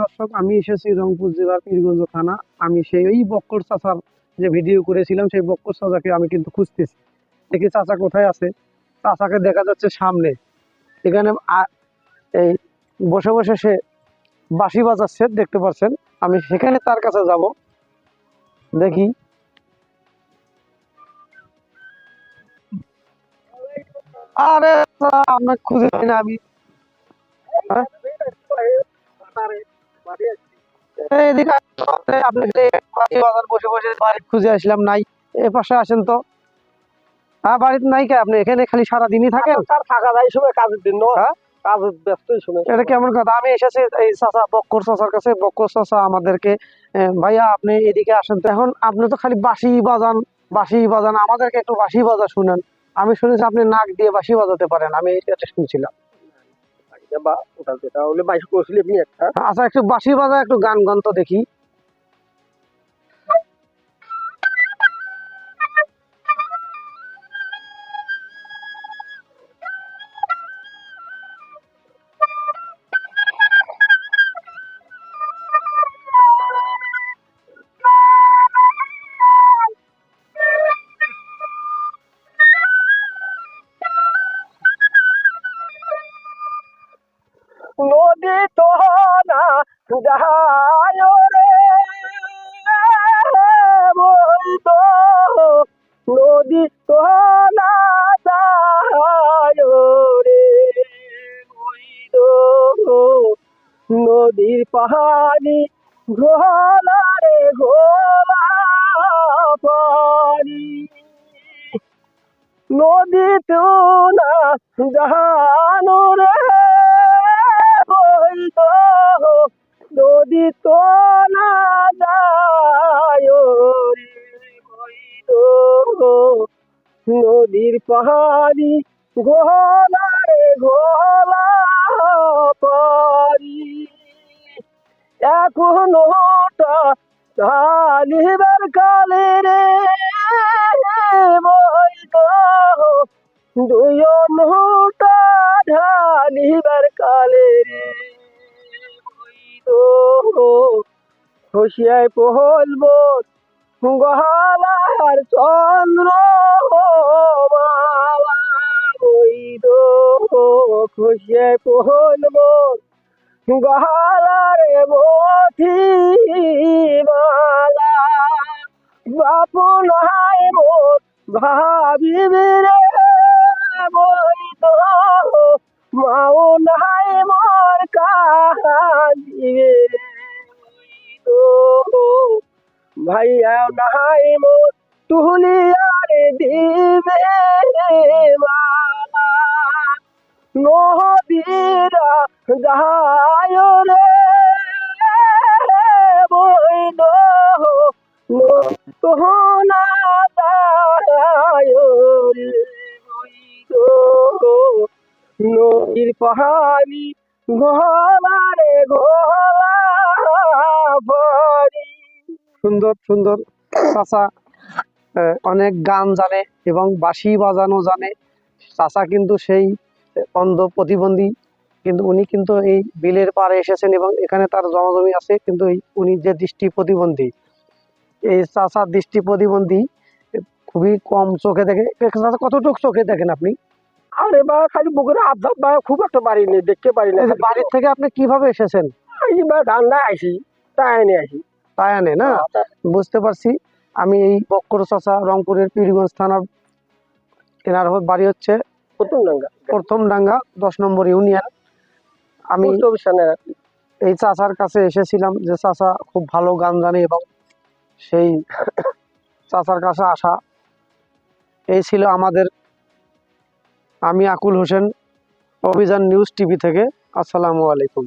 দর্শক, আমি এসেছি রংপুর জেলার পীরগঞ্জ থানা। আমি সেই ওই বক্কর চাচার যে ভিডিও করেছিলাম, সেই বক্কর চাচাকে আমি কিন্তু খুঁজতেছি। দেখি চাচা কোথায় আছে? চাচাকে দেখা যাচ্ছে সামনে। এখানে এই বসে বসে সে বাঁশি বাজাচ্ছে, দেখতে পাচ্ছেন। আমি সেখানে তার কাছে যাব। দেখি। আরে আপনাকে খুঁজে পাই না আমি হ্যাঁ? এদিকে আপনি যে বাড়ি বাজার বসে বসে বাড়ি খুঁজে আসলাম নাই। এ পাশে আসেন তো। হ্যাঁ বাড়িতে নাই কে? আপনি এখানে খালি সারা দিনই থাকেন? তার ফাঁকা যায় সময় কাজের দিন ন? হ্যাঁ? কাজের ব্যস্তই সময়। এটা কেমন কথা? আমি এসেছি এই চাচা বক্কর চাচার কাছে। বক্কর চাচা আমাদেরকে ভাইয়া আপনি এদিকে আসেন তো। এখন আপনি তো খালি বাঁশি বাজান বাঁশি বাজান। আমাদেরকে একটু বাঁশি বাজা শুনেন। আমি শুনেছি আপনি নাক দিয়ে বাঁশি বাজাতে পারেন আমি এটা শুনছিলাম। বা ওটা যেটা হলে বাইশ করছিলি আপনি একটা। আচ্ছা একটু বাঁশি বাজা একটু গান গান তো দেখি। নদী তো না যায় রে। বৈদ নদী তো না যায় রে। বৈদ নদীর পাহাড়ি ঘোলা রে, ঘোলা পানি। নদী তো না জানো নদী তো না যায় নদীর পাহাড়ি গোলা রে গোলা পারি এখনও ঢালিবার কালে রে বৈদ দুই নোটা ঢালিবার কালে খুশিয়ায় পহলবো গহালার চন্দ্র খুশিয়ায় পহলবো গহালার মথি মালা বাপু নাই মোর ভাবিবি রে মাও নাই মোর কাহিবে ভাইয়া নাই মোর তুলিয়ারে দিবে মালা। নদীরা যায় রে বৈদ তোহনা রে নদীর পাহাড়ি ঘোলা রে সুন্দর সুন্দর চাচা অনেক গান জানে এবং বাঁশি বাজানো জানে। চাচা কিন্তু সেই অন্ধ প্রতিবন্ধী। কিন্তু উনি কিন্তু এই বিলের পাড়ে এসেছেন এবং এখানে তার জমাজমি আছে কিন্তু উনি যে দৃষ্টি প্রতিবন্ধী এই চাচা দৃষ্টি প্রতিবন্ধী খুবই কম চোখে দেখে। কতটুকু চোখে দেখেন আপনি? আরে বা খালি বুকের আবদাব বা খুব একটা বাড়ি নেই দেখতে পারি না। বাড়ির থেকে আপনি কীভাবে এসেছেন? এই বা ধান্দা আসি তাই নিয়ে আসি তাই আনে না? বুঝতে পারছি। আমি এই বক্কর চাচা রংপুরের পীরগঞ্জ থানার এনার বাড়ি হচ্ছে প্রথম ডাঙ্গা। প্রথম ডাঙ্গা দশ নম্বর ইউনিয়ন। আমি এই চাচার কাছে এসেছিলাম যে চাচা খুব ভালো গান জানে এবং সেই চাচার কাছে আসা। এই ছিল আমাদের আমি আকুল হোসেন অভিযান নিউজ টিভি থেকে। আসসালামু আলাইকুম।